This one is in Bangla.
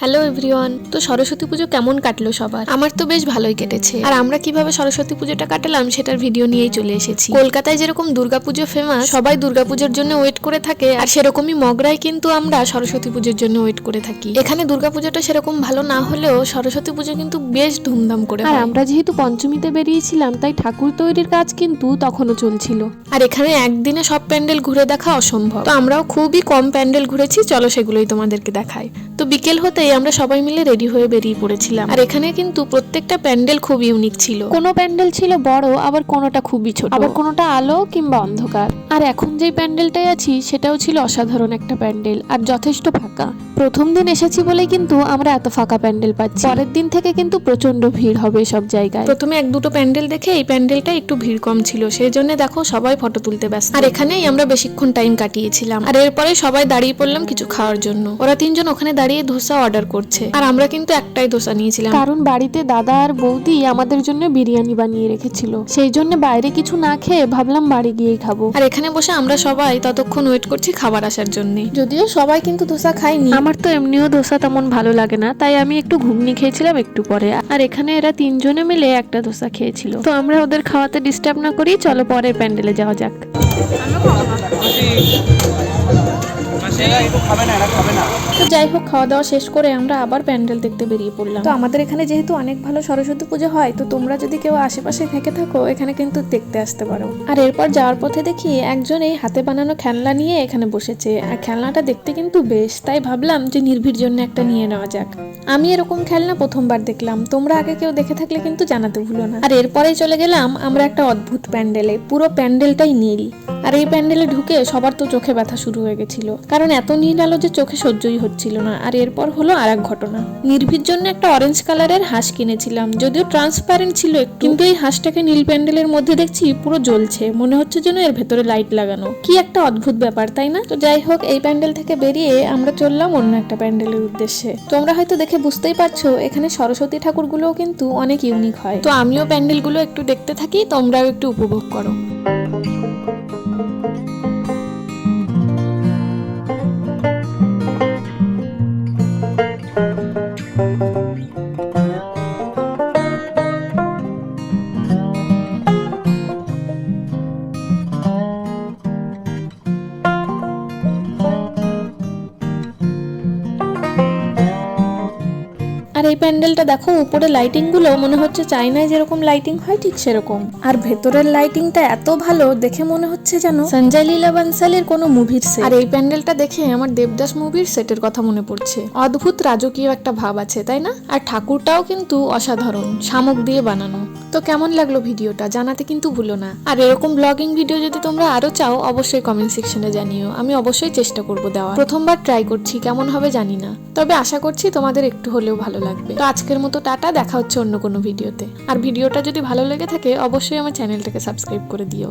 হ্যালো এভরিওয়ান তো সরস্বতী পুজো কেমন কাটলো সবার? আমার তো বেশ ভালোই কেটেছে। আর আমরা কীভাবে সরস্বতী পুজোটা কাটালাম সেটার ভিডিও নিয়েই চলে এসেছি। কলকাতায় যেরকম দুর্গাপুজো ফেমাস সবাই দুর্গাপুজোর জন্য ওয়েট করে থাকে আর সেরকমই মগরায় কিন্তু আমরা সরস্বতী পুজোর জন্য ওয়েট করে থাকি। এখানে দুর্গাপুজোটা সেরকম ভালো না হলেও সরস্বতী পুজো কিন্তু বেশ ধুমধাম করে আর আমরা যেহেতু পঞ্চমীতে বেরিয়েছিলাম তাই ঠাকুর তৈরির কাজ কিন্তু তখনও চলছিল। আর এখানে একদিনে সব প্যান্ডেল ঘুরে দেখা অসম্ভব। তো আমরাও খুবই কম প্যান্ডেল ঘুরেছি চলো সেগুলোই তোমাদেরকে দেখাই। তো বিকেল হতেই আমরা সবাই মিলে রেডি হয়ে বেরিয়ে পড়েছিলাম। আর এখানে কিন্তু প্রত্যেকটা প্যান্ডেল খুব ইউনিক ছিল। কোনো প্যান্ডেল ছিল বড় আবার কোনোটা খুবই ছোট। আবার কোনোটা আলো কিংবা অন্ধকার। আর এখন যে প্যান্ডেলটায় আছি সেটাও ছিল অসাধারণ একটা প্যান্ডেল আর যথেষ্ট ফাঁকা। প্রথম দিন এসেছি বলেই কিন্তু আমরা এত ফাঁকা প্যান্ডেল পাচ্ছি। পরের দিন থেকে কিন্তু প্রচণ্ড ভিড় হবে সব জায়গায়। প্রথমে এক দুটো প্যান্ডেল দেখে এই প্যান্ডেলটা একটু ভিড় কম ছিল সেই জন্য দেখো সবাই ফটো তুলতে ব্যস্ত। আর এখানেই আমরা বেশিক্ষণ টাইম কাটিয়েছিলাম। আর এরপরে সবাই দাঁড়িয়ে পড়লাম কিছু খাওয়ার জন্য। ওরা তিনজন ওখানে দাঁড়িয়ে ধোসা অর্ডার করছে। আর আমরা কিন্তু একটাই ধোসা নিয়েছিলাম। কারণ বাড়িতে দাদা আর বৌদি আমাদের জন্য বিরিয়ানি বানিয়ে রেখেছিল। সেই জন্য বাইরে কিছু না খেয়ে ভাবলাম বাড়ি গিয়েই খাব। আর এখানে বসে আমরা সবাই ততক্ষণ ওয়েট করছি খাবার আসার জন্য। যদিও সবাই কিন্তু ধোসা খায়নি। আমার তো এমনিও দোসা তেমন ভালো লাগে না, তাই আমি একটু ঘুগনি খেয়েছিলাম একটু পরে। আর এখানে এরা তিনজনে মিলে একটা দোসা খেয়েছিল। তো আমরা ওদের খাওয়াতে ডিস্টার্ব না করি, চলো পরে প্যান্ডেলে যাওয়া যাক। তো যাই হোক খাওয়া দাওয়া শেষ করে আমরা আবার প্যান্ডেল দেখতে বেরিয়ে পড়লাম। তো আমাদের এখানে যেহেতু অনেক ভালো সরস্বতী পুজো হয় তো তোমরা যদি কেউ আশেপাশে থেকে থাকো এখানে কিন্তু দেখতে আসতে পারো। আর এরপর যাওয়ার পথে দেখি একজন এই হাতে বানানো খেলনা নিয়ে এখানে বসেছে। আর খেলনাটা দেখতে কিন্তু বেশ তাই ভাবলাম যে নির্ভির জন্য একটা নিয়ে নেওয়া যাক। আমি এরকম খেলনা প্রথমবার দেখলাম তোমরা আগে কেউ দেখে থাকলে কিন্তু জানাতে ভুলো না। আর এরপরেই চলে গেলাম আমরা একটা অদ্ভুত প্যান্ডেলে পুরো প্যান্ডেলটাই নীল। আর এই প্যান্ডেলে ঢুকে সবার তো চোখে ব্যথা শুরু হয়ে গেছিল কারণ এত নীল আলো যে চোখে সহ্যই হচ্ছিল না। আর এরপর হলো আর এক ঘটনা। নির্ভীর জন্য একটা অরেঞ্জ কালারের হাঁস কিনেছিলাম। যদিও ট্রান্সপারেন্ট ছিল একটু। কিন্তু এই হাঁসটাকে নীল প্যান্ডেলের মধ্যে দেখছি পুরো জ্বলছে। মনে হচ্ছে যেন এর ভেতরে লাইট লাগানো। কি একটা অদ্ভুত ব্যাপার, তাই না? তো যাই হোক, এই প্যান্ডেল থেকে বেরিয়ে আমরা চললাম অন্য একটা প্যান্ডেলের উদ্দেশ্যে। তোমরা হয়তো দেখে বুঝতেই পারছ, এখানে সরস্বতী ঠাকুরগুলোও কিন্তু অনেক ইউনিক হয়। তো আমিও প্যান্ডেলগুলো একটু দেখতে থাকি, তোমরাও একটু উপভোগ করো। আর এই প্যান্ডেলটা দেখো, উপরে লাইটিংগুলো মনে হচ্ছে চাইনায় যেরকম লাইটিং হয় ঠিক সেরকম। আর ভেতরের লাইটিংটা এত ভালো, দেখে মনে হচ্ছে যেন সঞ্জয় লীলা বানসালের কোনো মুভির সেট আর এই প্যান্ডেলটা দেখে আমার দেবদাস মুভির সেটের কথা মনে পড়ছে। অদ্ভুত রাজকীয় একটা ভাব আছে, তাই না? আর ঠাকুরটাও কিন্তু অসাধারণ, শামুক দিয়ে বানানো। তো কেমন লাগল ভিডিওটা? জানাতে কিন্তু ভুলো না। আর এরকম ব্লগিং ভিডিও যদি তোমরা আরও চাও, অবশ্যই কমেন্ট সেকশনে জানিও। আমি অবশ্যই চেষ্টা করব দেওয়া প্রথমবার ট্রাই করছি, কেমন হবে জানি না। তবে আশা করছি তোমাদের একটু হলেও ভালো লাগবে। তো আজকের মতো টাটা, দেখা হচ্ছে অন্য কোনো ভিডিওতে। আর ভিডিওটা যদি ভালো লেগে থাকে, অবশ্যই আমার চ্যানেলটাকে সাবস্ক্রাইব করে দিও।